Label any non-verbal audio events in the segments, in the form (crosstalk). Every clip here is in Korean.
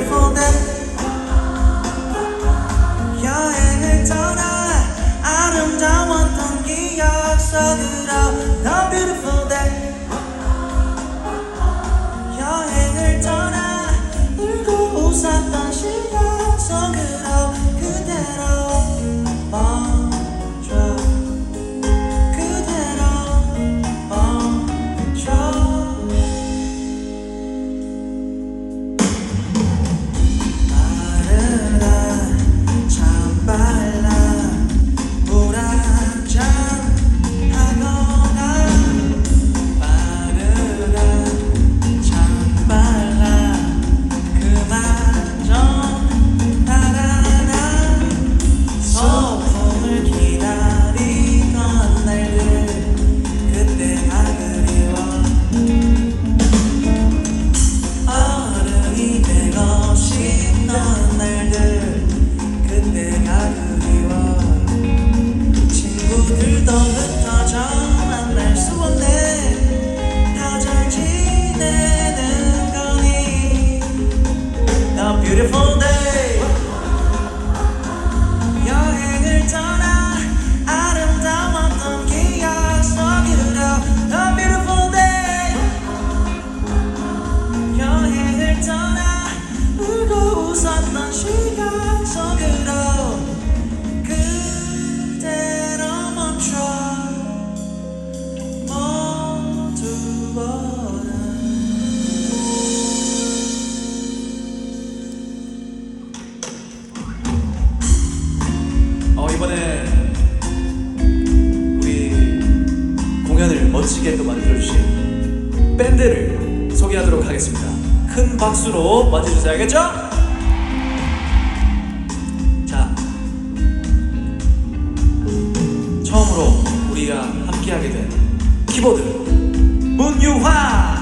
wonderful day. 멋지게도 만들어주신 밴드를 소개하도록 하겠습니다. 큰 박수로 맞아주세요. 알겠죠? 자, 처음으로 우리가 함께하게 된 키보드 문유화!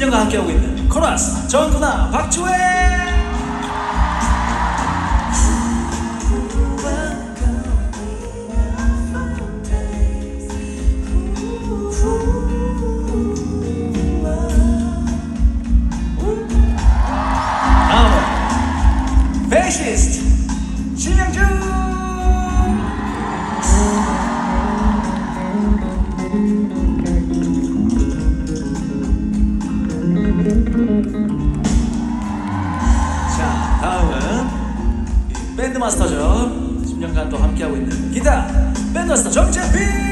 김민정과 함께하고 있는 코러스 정구나 박주혜! 다음은 베시스트 마스터죠. 10년간 또 함께하고 있는 기타 밴드마스터 정재빈!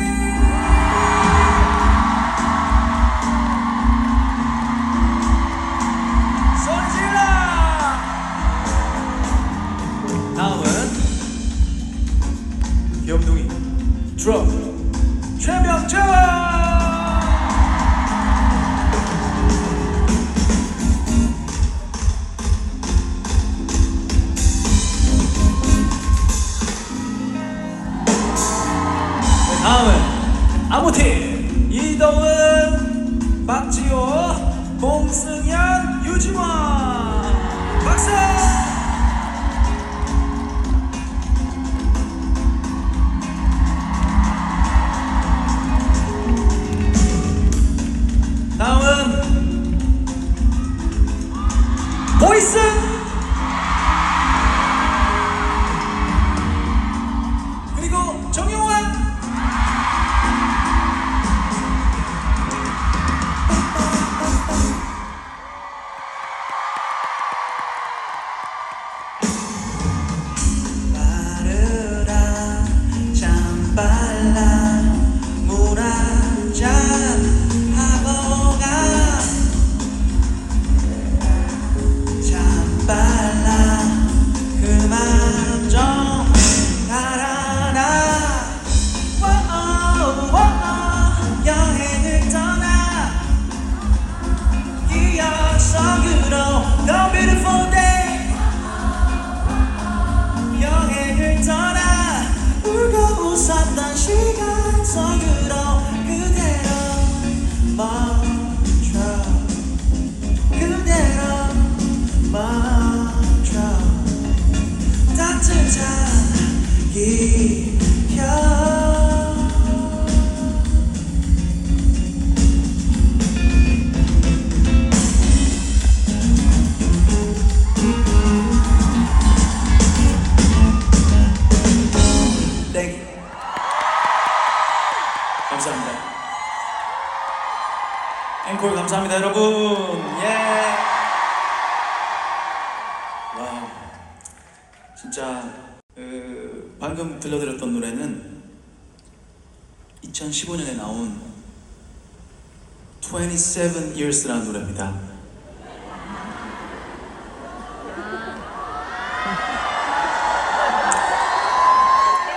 이동은 박지호, 봉승현, 유지원. 감사합니다. 앵콜 감사합니다, 여러분. 예. 와, 진짜 그 방금 들려드렸던 노래는 2015년에 나온 27 Years라는 노래입니다.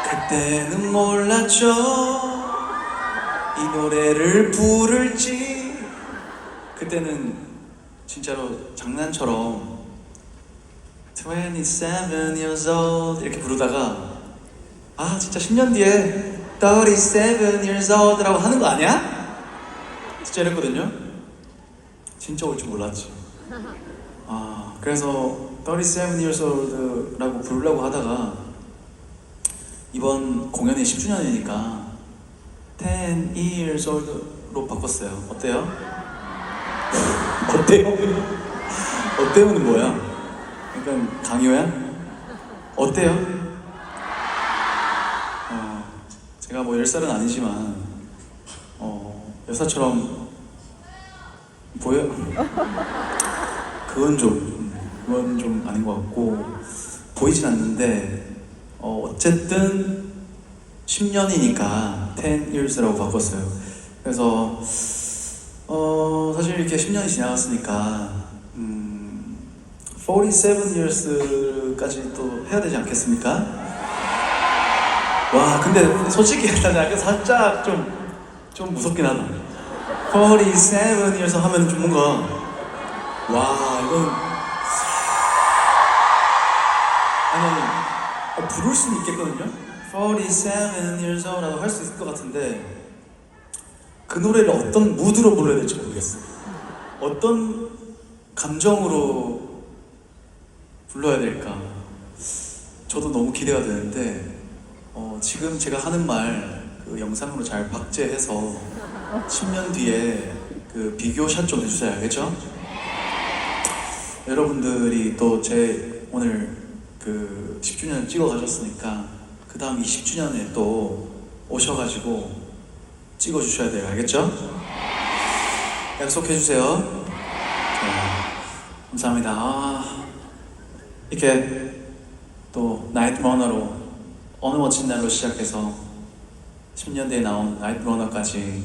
그때는 몰랐죠. 이 노래를 부를지. 그때는 진짜로 장난처럼 27 years old 이렇게 부르다가 아 진짜 10년 뒤에 37 years old라고 하는 거 아니야? 진짜 이랬거든요. 진짜 올 줄 몰랐지. 아 그래서 37 years old라고 부르려고 하다가 이번 공연이 10주년이니까 10 years old로 바꿨어요. 어때요? (laughs) 어때요? 어때요는 뭐야? 약간 강요야? 어때요? 어, 제가 뭐 10살은 아니지만 어, 여사처럼 보여? 그건 좀 음, 그건 좀 아닌 것 같고 보이진 않는데 어, 어쨌든 10년이니까 10 years라고 바꿨어요. 그래서 어, 사실 이렇게 10년이 지나갔으니까 음, 47 years까지 또 해야 되지 않겠습니까? 와, 근데 솔직히 약간 살짝 좀, 좀 무섭긴 하다. 47 years 하면 좀 뭔가 와, 이건 아니, 어, 부를 수는 있겠거든요. 47 years old라고 할 수 있을 것 같은데 그 노래를 어떤 무드로 불러야 될지 모르겠어요. 어떤 감정으로 불러야 될까? 저도 너무 기대가 되는데 어, 지금 제가 하는 말 그 영상으로 잘 박제해서 10년 뒤에 그 비교샷 좀 해주셔야 알겠죠? 여러분들이 또 제 오늘 그 10주년 찍어 가셨으니까 그 다음 20주년에 또 오셔가지고 찍어 주셔야 돼요. 알겠죠? 약속해 주세요. 자, 감사합니다. 아, 이렇게 또 나이트 러너로 어느 멋진 날로 시작해서 10년 뒤에 나온 나이트 러너까지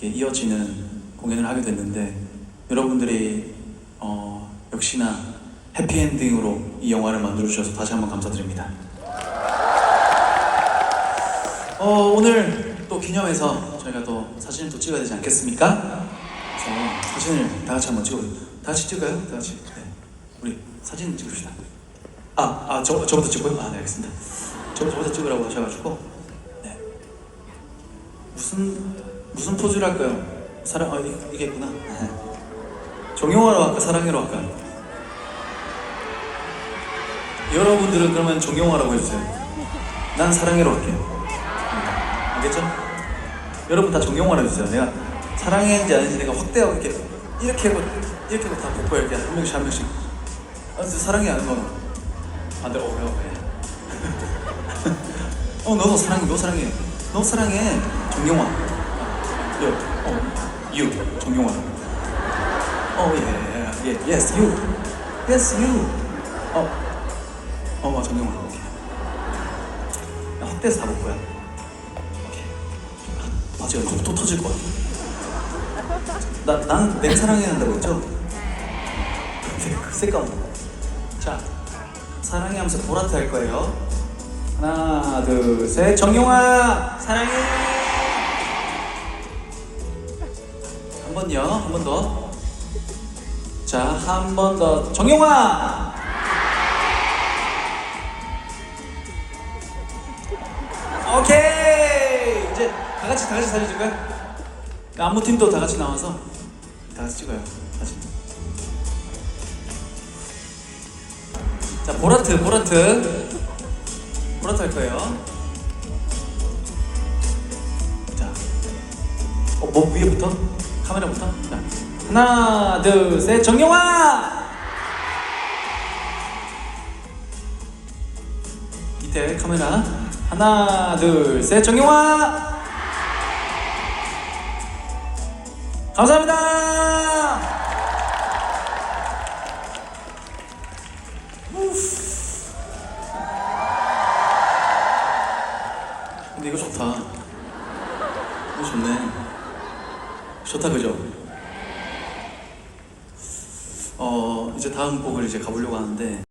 이렇게 이어지는 공연을 하게 됐는데 여러분들이 어, 역시나 해피엔딩으로 이 영화를 만들어 주셔서 다시 한번 감사드립니다. 어, 오늘 또 기념해서 저희가 또 사진을 또 찍어야 되지 않겠습니까? 그래서 사진을 다 같이 한번 찍어. 다 같이 찍어요? 다 같이. 네. 우리 사진 찍읍시다. 아, 아, 저, 저부터 찍고요? 아, 네, 알겠습니다. 저, 저부터 찍으라고 하셔가지고. 네. 무슨, 무슨 포즈를 할까요? 사랑, 아, 이- 이게 있구나. (laughs) 네. 정용화로 할까? 사랑해로 할까요? 여러분들은 그러면 정용화라고 해주세요. 난 사랑해로 할게요. 알겠죠? 여러분 다 정용화로 해주세요. 내가 사랑했는지 아닌지 내가 확대하고 이렇게 이렇게 하고 이렇게 하고 다 복고 이렇게 한 명씩 한 명씩. 아, 진짜 사랑이 아는 건 반대로 어, 그래, 그래. 어, 너도 사랑해, 너 사랑해, 너 사랑해, 정용화. 요, 어, you, 정용화. 어, 예, 예, yes, you, yes, you. 어, 어, 정용화. 오케이. 야, 확대해서 다볼 거야. 오케이. 아, 맞아요. 또, 또 터질 거야. 나, 나는 내 사랑해야 한다고 했죠? 색감. 자, 사랑해 하면서 보라트 할 거예요. 하나, 둘, 셋. 정용아, 사랑해. 한 번요, 한 번 더. 자, 한 번 더. 정용아! 오케이! 같이, 다 같이 사진 찍을까요? 안무 팀도 다 같이 나와서 다 같이 찍어요. 사진. 자, 보라트, 보라트. 보라트 할 거예요. 자, 어, 뭐 위에부터? 카메라부터? 자, 하나, 둘, 셋, 정영아! 이때 카메라. 하나, 둘, 셋, 정영아! 감사합니다. 근데 이거 좋다. 이거 좋네. 좋다 그죠? 어 이제 다음 곡을 이제 가보려고 하는데